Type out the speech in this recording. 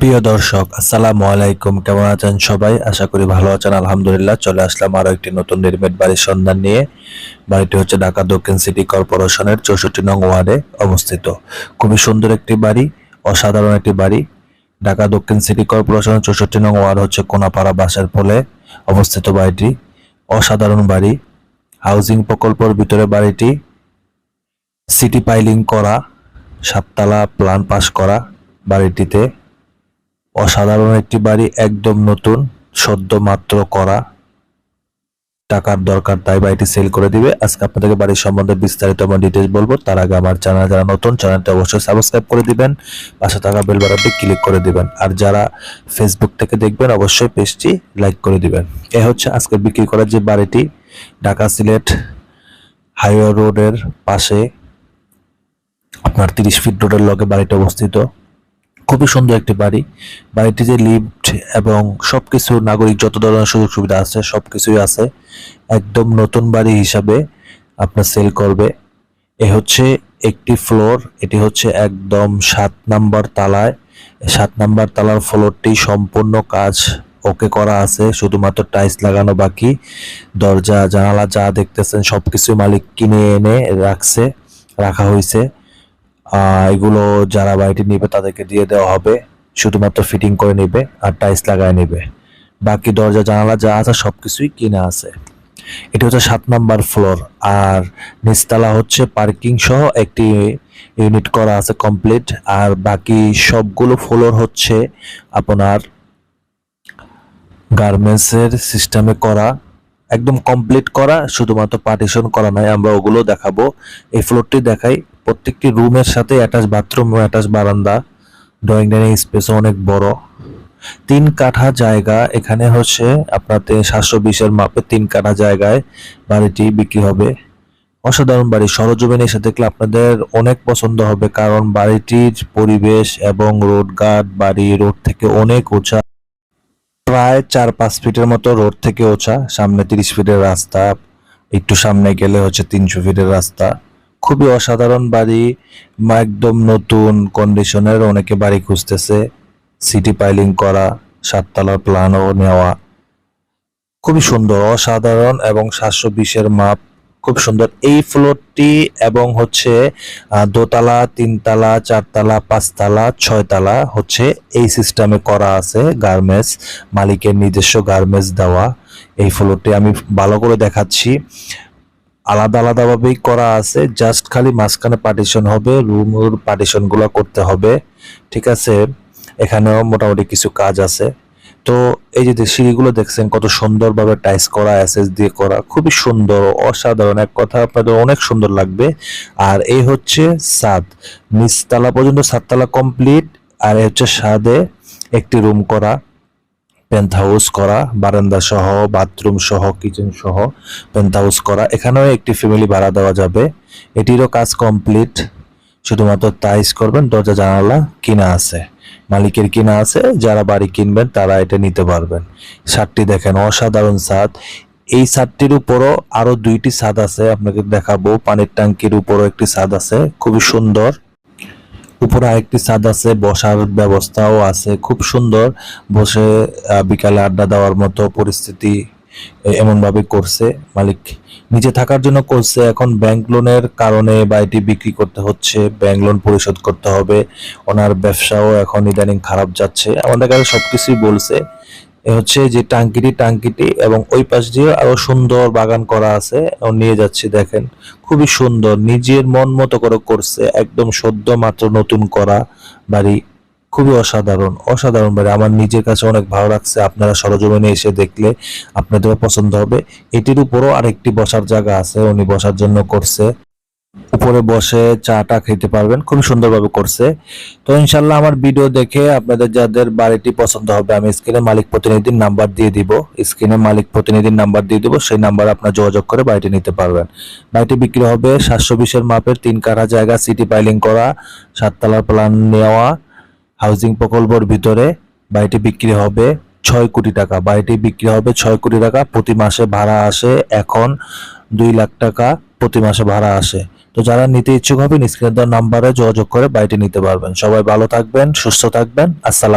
প্রিয় দর্শক, আসসালামু আলাইকুম। কেমন আছেন সবাই? আশা করি ভালো আছেন। আলহামদুলিল্লাহ, চলে আসলাম আরও একটি নতুন রেডিমেড বাড়ির সন্ধান নিয়ে। বাড়িটি হচ্ছে ঢাকা দক্ষিণ সিটি কর্পোরেশনের চৌষট্টি নং ওয়ার্ডে অবস্থিত। খুবই সুন্দর একটি বাড়ি, অসাধারণ একটি বাড়ি। ঢাকা দক্ষিণ সিটি কর্পোরেশনের চৌষট্টি নং ওয়ার্ড হচ্ছে কোনাপাড়া বাসের পোলে অবস্থিত বাড়িটি। অসাধারণ বাড়ি। হাউজিং প্রকল্পের ভিতরে বাড়িটি। সিটি পাইলিং করা, সাততলা প্লান পাস করা বাড়িটিতে। অসাধারণ একটি বাড়ি, একদম নতুন, সদ্য মাত্র করা। টাকার দরকার, তাই বাড়িটি সেল করে দিবে। আজকে আপনাদেরকে বাড়ির সম্বন্ধে বিস্তারিত আমার ডিটেলস বলব। তার আগে আমার চ্যানেল যারা নতুন চ্যানেলটি অবশ্যই সাবস্ক্রাইব করে দিবেন। পাশে থাকা বেল বাটনটি ক্লিক করে দিবেন। আর যারা ফেসবুক থেকে দেখবেন, অবশ্যই পেজটি লাইক করে দিবেন। এ হচ্ছে আজকে বিক্রি করার যে বাড়িটি, ঢাকা সিলেট হাইওয়ে রোডের পাশে। আপনার তিরিশ ফিট রোডের লগে বাড়িটি অবস্থিত। খুবই সুন্দর একটি বাড়ি। বাড়িটি যে লিফট এবং সবকিছু, নাগরিক যত ধরনের সুযোগ সুবিধা আছে, সবকিছুই আছে। একদম নতুন বাড়ি হিসাবে আপনার সেল করবে। এ হচ্ছে একটি ফ্লোর এটি হচ্ছে একদম সাত নাম্বার তালায়। সাত নাম্বার তালার ফ্লোরটি সম্পূর্ণ কাজ ওকে করা আছে, শুধুমাত্র টাইলস লাগানো বাকি। দরজা, জানালা যা দেখতেছেন সবকিছু মালিক কিনে এনে রাখছে, রাখা হয়েছে এগুলো যারা বাড়িটি নেবে তাদেরকে দিয়ে দেওয়া হবে। শুধুমাত্র ফিটিং করে নেবে আর টাইলস লাগায় নেবে। বাকি দরজা, জানালা যা আছে সবকিছুই কিনা আছে। এটা হচ্ছে সাত নাম্বার ফ্লোর আর নিচতলা হচ্ছে পার্কিং সহ একটি ইউনিট করা আছে কমপ্লিট আর বাকি সবগুলো ফ্লোর হচ্ছে আপনার গার্মেন্টসের সিস্টেমে করা। একদম কমপ্লিট করা, শুধুমাত্র পার্টিশন করা নয়, আমরা ওগুলো দেখাবো। এই ফ্লোরটি দেখাই। প্রত্যেকটি রুমের সাথে অ্যাটাচ বাথরুম অ্যাটাচ বারান্দা, ড্রয়িং ডাইনিং স্পেসও অনেক বড়। তিন কাঠা জায়গা, এখানে হচ্ছে আপনার সাতশো বিশের মাপে তিন কাঠা জায়গায় বাড়িটি বিক্রি হবে। অসাধারণ বাড়ি সরজমিনে এসে দেখলে আপনাদের অনেক পছন্দ হবে কারণ বাড়িটির পরিবেশ এবং রোড গার্ড বাড়ি, রোড থেকে অনেক উঁচা, প্রায় চার পাঁচ ফিটের মতো রোড থেকে ওঠা সামনে তিরিশ ফিটের রাস্তা, একটু সামনে গেলে হচ্ছে তিনশো ফিটের রাস্তা। খুবই অসাধারণ বাড়ি একদম নতুন কন্ডিশনের অনেকে বাড়ি খুঁজতেছে সিটি পাইলিং করা সাততলার প্ল্যানও নেওয়া। খুবই সুন্দর, অসাধারণ এবং সাতশো বিশের মাপ খুব সুন্দর। এই ফ্লোরটি এবং হচ্ছে দোতলা, তিনতলা, চারতলা, পাঁচতলা, ছয়তলা হচ্ছে এই সিস্টেমে করা আছে গার্মেন্টস মালিকের নিজস্ব গার্মেন্টস দেওয়া। এই ফ্লোরটি আমি ভালো করে দেখাচ্ছি। আলাদা আলাদাভাবেই করা আছে জাস্ট খালি মাঝখানে পার্টিশন হবে রুমের পার্টিশনগুলো করতে হবে, ঠিক আছে? এখানেও মোটামুটি কিছু কাজ আছে। তো এই যে সিঁড়িগুলো দেখছেন, কত সুন্দরভাবে টাইস করা এসএস দিয়ে করা, খুবই সুন্দর, অসাধারণ। এক কথা আপনাদের অনেক সুন্দর লাগবে। আর এই হচ্ছে সাদ নিচতলা পর্যন্ত সাততলা কমপ্লিট আর এই হচ্ছে সাদে একটি রুম করা। পেন্থ হাউস করা, বারান্দা সহ বাথরুম সহ কিচেন সহ পেন্ট হাউস করা। এখানেও একটি ফ্যামিলি ভাড়া দেওয়া যাবে। এটিরও কাজ কমপ্লিট শুধুমাত্র টাইস করবেন, দরজা, জানালা কিনা আছে। মালিকের কিনা আছে, যারা বাড়ি কিনবেন তারা এটা নিতে পারবেন। ছাদটি দেখেন, অসাধারণ ছাদ। এই ছাদটির উপরও আরও দুইটি ছাদ আছে, আপনাকে দেখাবো। পানির ট্যাঙ্কির উপরও একটি ছাদ আছে, খুবই সুন্দর। উপরে আরেকটি ছাদ আছে, বসার ব্যবস্থাও আছে, খুব সুন্দর। বসে বিকালে আড্ডা দেওয়ার মতো পরিস্থিতি এমনভাবে করছে মালিক। নিজে থাকার জন্য করছে, এখন ব্যাংক লোনের কারণে বাড়িটি বিক্রি করতে হচ্ছে, ব্যাংক লোন পরিশোধ করতে হবে, ওনার ব্যবসাও এখন ইদানিং খারাপ যাচ্ছে। আমাদের কাছে সবকিছুই বলছে এ হচ্ছে যে টাঙ্কিটি টাঙ্কিটি এবং ওই পাশ দিয়ে আরও সুন্দর বাগান করা আছে। নিয়ে যাচ্ছি, দেখেন। খুবই সুন্দর। নিজের মন মতো করে করছে। একদম সদ্য মাত্র নতুন করা বাড়ি। খুবই অসাধারণ। অসাধারণ বাড়ি। আমার নিজের কাছে অনেক ভালো লাগছে। আপনারা সরজমিনে এসে দেখলে আপনাদের পছন্দ হবে। এটির উপরও আরেকটি বসার জায়গা আছে। উনি বসার জন্য করছে। উপরে বসে চাটা খেতে পারবেন। খুব সুন্দরভাবে করছে। তো ইনশাল্লাহ আমার ভিডিও দেখে আপনাদের যাদের বাড়িটি পছন্দ হবে, আমি স্ক্রিনে মালিক প্রতিনিধির নাম্বার দিয়ে দিব। স্ক্রিনে মালিক প্রতিনিধির নাম্বার দিয়ে দিব, সেই নাম্বারে আপনার যোগাযোগ করে বাড়িটি নিতে পারবেন। বাড়িটি বিক্রি হবে সাতশো বিশের মাপের তিন কাঠা জায়গা সিটি পাইলিং করা, সাততলার প্ল্যান নেওয়া হাউজিং প্রকল্পর ভিতরে বাড়িটি বিক্রি হবে ছয় কোটি টাকা। বাড়িটি বিক্রি হবে ছয় কোটি টাকা, প্রতি মাসে ভাড়া আসে এখন দুই লাখ টাকা প্রতি মাসে ভাড়া আসে। তো যারা নিতে ইচ্ছুক হবেন স্ক্রিনে দেওয়া নাম্বারে যোগাযোগ করে বাড়িটি নিতে পারবেন। সবাই ভালো থাকবেন, সুস্থ থাকবেন। আসসালাম